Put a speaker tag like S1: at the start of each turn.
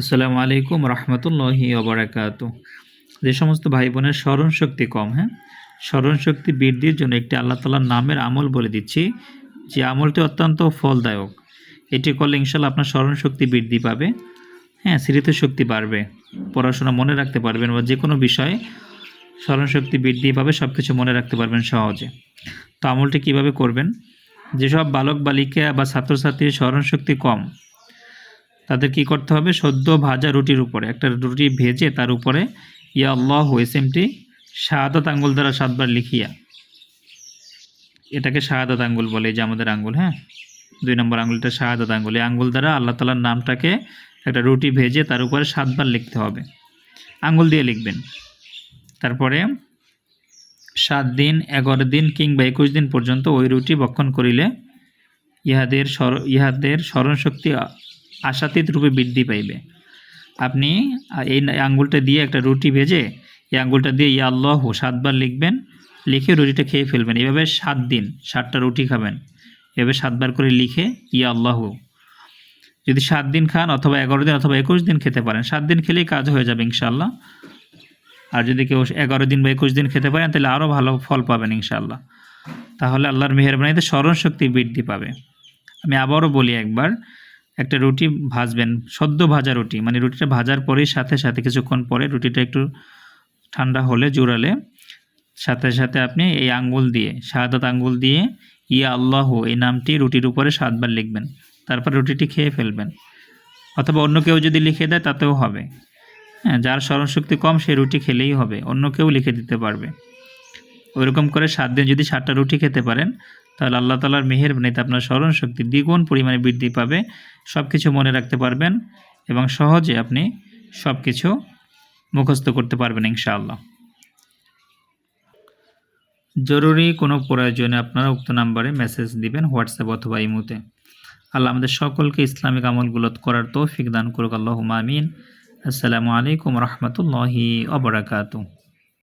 S1: আসসালামু আলাইকুম রহমতুল্লাহি অবরাকাত যে সমস্ত ভাই বোনের স্মরণ শক্তি কম হ্যাঁ? স্মরণ শক্তি বৃদ্ধির জন্য একটি আল্লাহ তালার নামের আমল বলে দিচ্ছি, যে আমলটি অত্যন্ত ফলদায়ক। এটি করলে ইনশাল্লাহ আপনার স্মরণ শক্তি বৃদ্ধি পাবে হ্যাঁ স্মৃত শক্তি বাড়বে, পড়াশোনা মনে রাখতে পারবেন বা যে কোনো বিষয়ে স্মরণ শক্তি বৃদ্ধি পাবে সব কিছু মনে রাখতে পারবেন সহজে। তো আমলটি কীভাবে করবেন? যেসব বালক বালিকা বা ছাত্রছাত্রীর স্মরণ শক্তি কম তাদের কি করতে হবে? সদ্য ভাজা রুটির উপরে, একটা রুটি ভেজে তার উপরে, ইয়া আল্লাহ এসএমটি শাহাদত আঙ্গুল দ্বারা সাতবার লিখিয়া, এটাকে শাহাদত আঙ্গুল বলে যে আমাদের আঙ্গুল হ্যাঁ? দুই নম্বর আঙ্গুলটা শাহাদত আঙ্গুল। এই আঙ্গুল দ্বারা আল্লাহ তালার নামটাকে একটা রুটি ভেজে তার উপরে সাতবার লিখতে হবে। আঙ্গুল দিয়ে লিখবেন। তারপরে, সাত দিন, এগারো দিন কিংবা একুশ দিন পর্যন্ত ওই রুটি বক্ষণ করিলে ইহাদের স্মর, ইহাদের স্মরণশক্তি আশাতীত রূপে বৃদ্ধি পাইবে। আপনি এই আঙ্গুলটা দিয়ে একটা রুটি ভেজে, এই আঙ্গুলটা দিয়ে, ইয়া আল্লাহ, সাতবার লিখবেন, লিখে রুটিটা খেয়ে ফেলবেন। এভাবে সাত দিন, সাতটা রুটি খাবেন। এভাবে সাতবার করে লিখে, ইয়া আল্লাহ। যদি সাত দিন খান অথবা এগারো দিন অথবা একুশ দিন খেতে পারেন। সাত দিন খেলেই কাজ হয়ে যাবে ইনশাল্লাহ আর যদি কেউ এগারো দিন বা একুশ দিন খেতে পারেন, তাহলে আরও ভালো ফল পাবেন ইনশাল্লাহ তাহলে আল্লাহর মেহরবানিতে স্মরণ শক্তি বৃদ্ধি পাবে। আমি আবারও বলি একবার একটা রুটি ভাজবেন, সদ্য ভাজা রুটি মানে রুটিটা ভাজার পরেই সাথে সাথে কিছুক্ষণ পরে রুটিটা একটু ঠান্ডা হলে, জোরালে, সাথে সাথে আপনি এই আঙ্গুল দিয়ে, শাহাদাত আঙ্গুল দিয়ে, ইয়া আল্লাহ, এই নামটি রুটির উপরে সাতবার লিখবেন, তারপর রুটিটি খেয়ে ফেলবেন। অথবা অন্য কেউ যদি লিখে দেয়, তাতেও হবে। হ্যাঁ যার স্মরণশক্তি কম, সে রুটি খেলেই হবে, অন্য কেউ লিখে দিতে পারবে। ওইরকম করে সাত দিন যদি সাতটা রুটি খেতে পারেন তাহলে আল্লাহ তালার মেহেরবানিতে আপনার স্মরণ শক্তি দ্বিগুণ পরিমাণে বৃদ্ধি পাবে। সব কিছু মনে রাখতে পারবেন এবং সহজে আপনি সব কিছু মুখস্থ করতে পারবেন ইনশাআল্লাহ। জরুরি কোনো প্রয়োজনে আপনারা উক্ত নাম্বারে মেসেজ দিবেন, হোয়াটসঅ্যাপ অথবা ইমুতে। আল্লাহ আমাদের সকলকে ইসলামিক আমলগুলো করার তৌফিক দান করুক। আল্লাহ আমিন। আসসালামু আলাইকুম রহমতুল্লাহি অবরাকাতু